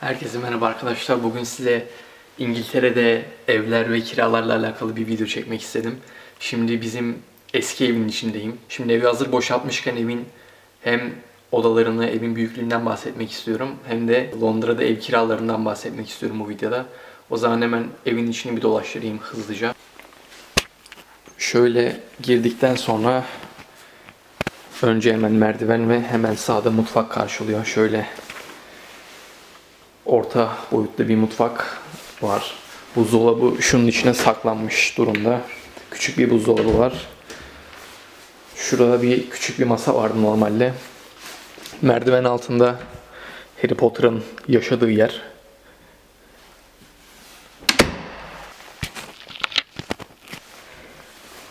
Herkese merhaba arkadaşlar. Bugün size İngiltere'de evler ve kiralarla alakalı bir video çekmek istedim. Şimdi bizim eski evin içindeyim. Şimdi evi hazır boşaltmışken evin hem odalarını, evin büyüklüğünden bahsetmek istiyorum. Hem de Londra'da ev kiralarından bahsetmek istiyorum bu videoda. O zaman hemen evin içini bir dolaştırayım hızlıca. Şöyle girdikten sonra önce hemen merdiven ve hemen sağda mutfak karşılıyor. Şöyle orta boyutlu bir mutfak var. Buzdolabı şunun içine saklanmış durumda. Küçük bir buzdolabı var. Şurada bir küçük bir masa vardı normalde. Merdiven altında Harry Potter'ın yaşadığı yer.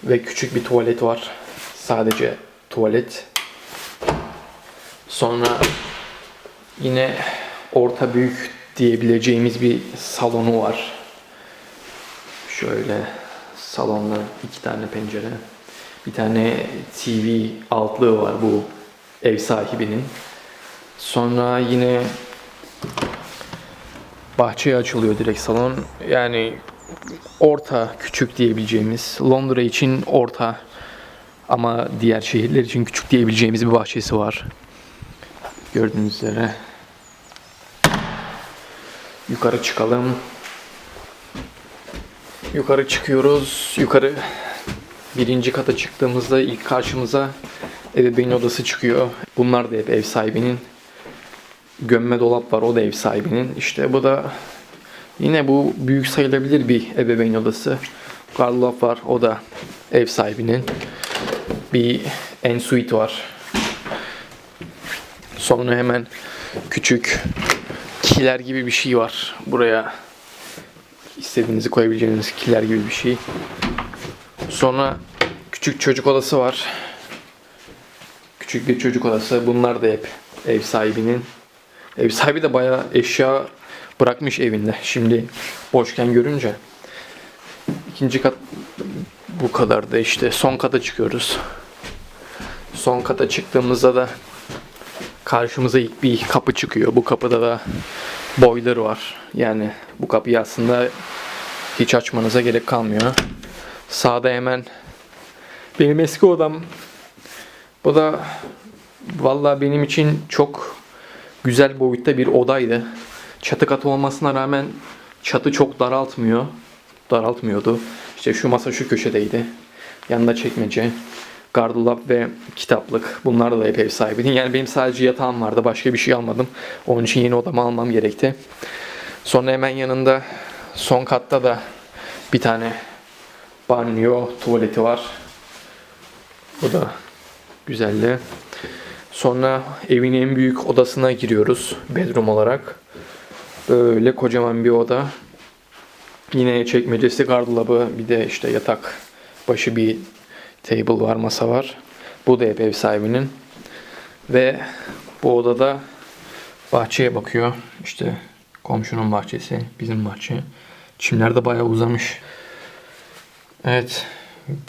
Ve küçük bir tuvalet var. Sadece tuvalet. Sonra yine orta büyük diyebileceğimiz bir salonu var. Şöyle salonda iki tane pencere. Bir tane TV altlığı var bu ev sahibinin. Sonra yine bahçeye açılıyor direkt salon. Yani orta küçük diyebileceğimiz Londra için orta ama diğer şehirler için küçük diyebileceğimiz bir bahçesi var. Gördüğünüz üzere. Yukarı çıkalım. Yukarı çıkıyoruz. Yukarı birinci kata çıktığımızda ilk karşımıza ebeveyn odası çıkıyor. Bunlar da hep ev sahibinin. Gömme dolap var o da ev sahibinin. İşte bu da yine bu büyük sayılabilir bir ebeveyn odası. Gardırop var o da ev sahibinin. Bir en suite var. Sonra hemen küçük kiler gibi bir şey var. Buraya istediğinizi koyabileceğiniz kiler gibi bir şey. Sonra küçük çocuk odası var. Küçük bir çocuk odası. Bunlar da hep ev sahibinin. Ev sahibi de bayağı eşya bırakmış evinde. Şimdi boşken görünce. İkinci kat bu kadar da işte. Son kata çıkıyoruz. Son kata çıktığımızda da karşımıza ilk bir kapı çıkıyor. Bu kapıda da boiler var. Yani bu kapıyı aslında hiç açmanıza gerek kalmıyor. Sağda hemen benim eski odam. Bu da vallahi benim için çok güzel boyutta bir odaydı. Çatı katı olmasına rağmen çatı çok daraltmıyor. Daraltmıyordu. İşte şu masa şu köşedeydi. Yanında çekmece gardırop ve kitaplık. Bunlar da hep ev sahibinin. Yani benim sadece yatağım vardı. Başka bir şey almadım. Onun için yeni odamı almam gerekti. Sonra hemen yanında son katta da bir tane banyo, tuvaleti var. Bu da güzeldi. Sonra evin en büyük odasına giriyoruz. Bedroom olarak. Böyle kocaman bir oda. Yine çekmecesi, gardırobı, bir de işte yatak başı bir table var, masa var. Bu da hep ev sahibinin. Ve bu odada bahçeye bakıyor. İşte komşunun bahçesi, bizim bahçe. Çimler de bayağı uzamış. Evet,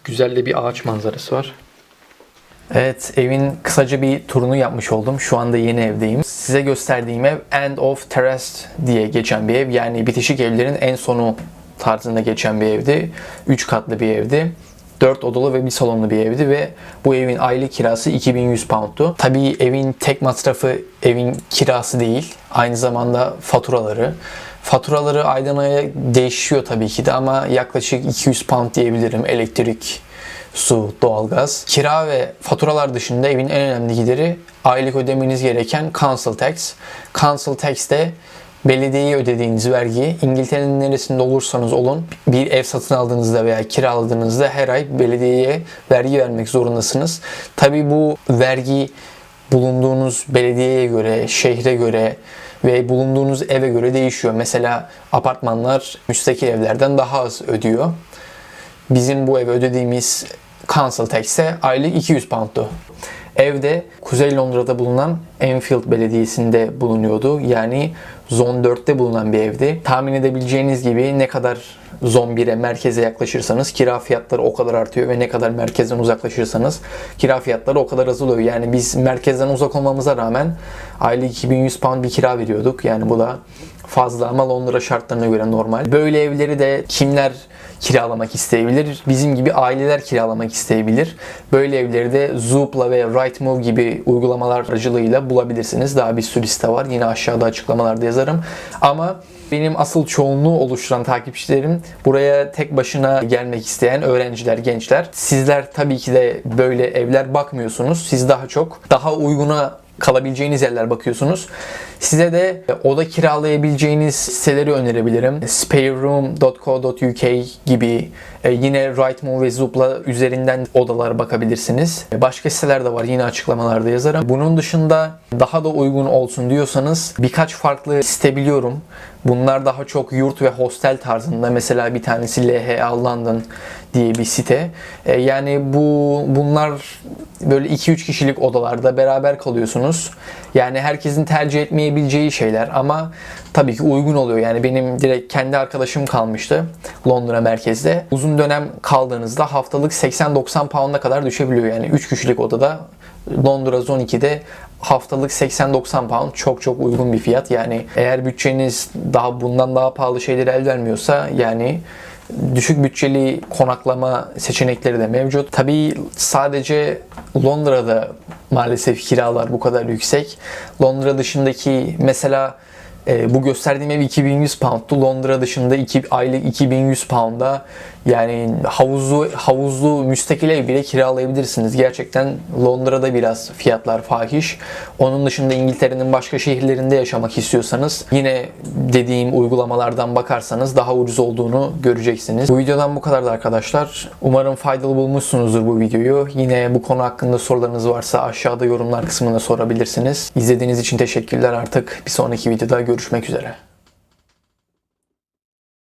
güzel de bir ağaç manzarası var. Evet, evin kısaca bir turunu yapmış oldum. Şu anda yeni evdeyim. Size gösterdiğim ev End of Terrace diye geçen bir ev. Yani bitişik evlerin en sonu tarzında geçen bir evdi. 3 katlı bir evdi. 4 odalı ve bir salonlu bir evdi ve bu evin aylık kirası 2100 pound'tu. Tabii evin tek masrafı evin kirası değil. Aynı zamanda faturaları. Faturaları aydan aya değişiyor tabii ki de ama yaklaşık 200 pound diyebilirim. Elektrik, su, doğalgaz. Kira ve faturalar dışında evin en önemli gideri aylık ödemeniz gereken council tax. Council tax de belediyeye ödediğiniz vergi İngiltere'nin neresinde olursanız olun bir ev satın aldığınızda veya kiraladığınızda her ay belediyeye vergi vermek zorundasınız. Tabi bu vergi bulunduğunuz belediyeye göre, şehre göre ve bulunduğunuz eve göre değişiyor. Mesela apartmanlar müstakil evlerden daha az ödüyor. Bizim bu eve ödediğimiz council tax'e aylık 200 pound'tu. Evde Kuzey Londra'da bulunan Enfield Belediyesi'nde bulunuyordu. Yani Zone 4'te bulunan bir evdi. Tahmin edebileceğiniz gibi ne kadar Zone 1'e merkeze yaklaşırsanız kira fiyatları o kadar artıyor ve ne kadar merkezden uzaklaşırsanız kira fiyatları o kadar azalıyor. Yani biz merkezden uzak olmamıza rağmen aylık 2100 pound bir kira veriyorduk. Yani bu da fazla ama Londra şartlarına göre normal. Böyle evleri de kimler kiralamak isteyebilir? Bizim gibi aileler kiralamak isteyebilir. Böyle evleri de Zoopla ve Rightmove gibi uygulamalar aracılığıyla bulabilirsiniz. Daha bir sürü liste var. Yine aşağıda açıklamalarda yazarım. Ama benim asıl çoğunluğu oluşturan takipçilerim buraya tek başına gelmek isteyen öğrenciler, gençler. Sizler tabii ki de böyle evler bakmıyorsunuz. Siz daha çok daha uyguna kalabileceğiniz yerler bakıyorsunuz. Size de oda kiralayabileceğiniz siteleri önerebilirim. spareroom.co.uk gibi e, yine Rightmove ve Zoopla üzerinden odalar bakabilirsiniz. Başka siteler de var yine açıklamalarda yazarım. Bunun dışında daha da uygun olsun diyorsanız birkaç farklı site biliyorum. Bunlar daha çok yurt ve hostel tarzında. Mesela bir tanesi LHA London diye bir site. E, Yani bu bunlar böyle 2-3 kişilik odalarda beraber kalıyorsunuz. Yani herkesin tercih etmeyebileceği şeyler ama tabii ki uygun oluyor. Yani benim direkt kendi arkadaşım kalmıştı Londra merkezde. Uzun dönem kaldığınızda haftalık 80-90 pound'a kadar düşebiliyor. Yani 3 kişilik odada Londra Zone 2'de haftalık 80-90 pound çok çok uygun bir fiyat. Yani eğer bütçeniz daha bundan daha pahalı şeyleri el vermiyorsa yani düşük bütçeli konaklama seçenekleri de mevcut. Tabii sadece Londra'da maalesef kiralar bu kadar yüksek. Londra dışındaki mesela e, bu gösterdiğim ev 2100 pound'tu. Londra dışında iki, aylık 2100 pound'a yani havuzlu havuzlu müstakil ev bile kiralayabilirsiniz. Gerçekten Londra'da biraz fiyatlar fahiş. Onun dışında İngiltere'nin başka şehirlerinde yaşamak istiyorsanız yine dediğim uygulamalardan bakarsanız daha ucuz olduğunu göreceksiniz. Bu videodan bu kadardı arkadaşlar. Umarım faydalı bulmuşsunuzdur bu videoyu. Yine bu konu hakkında sorularınız varsa aşağıda yorumlar kısmına sorabilirsiniz. İzlediğiniz için teşekkürler artık. Bir sonraki videoda görüşmek üzere.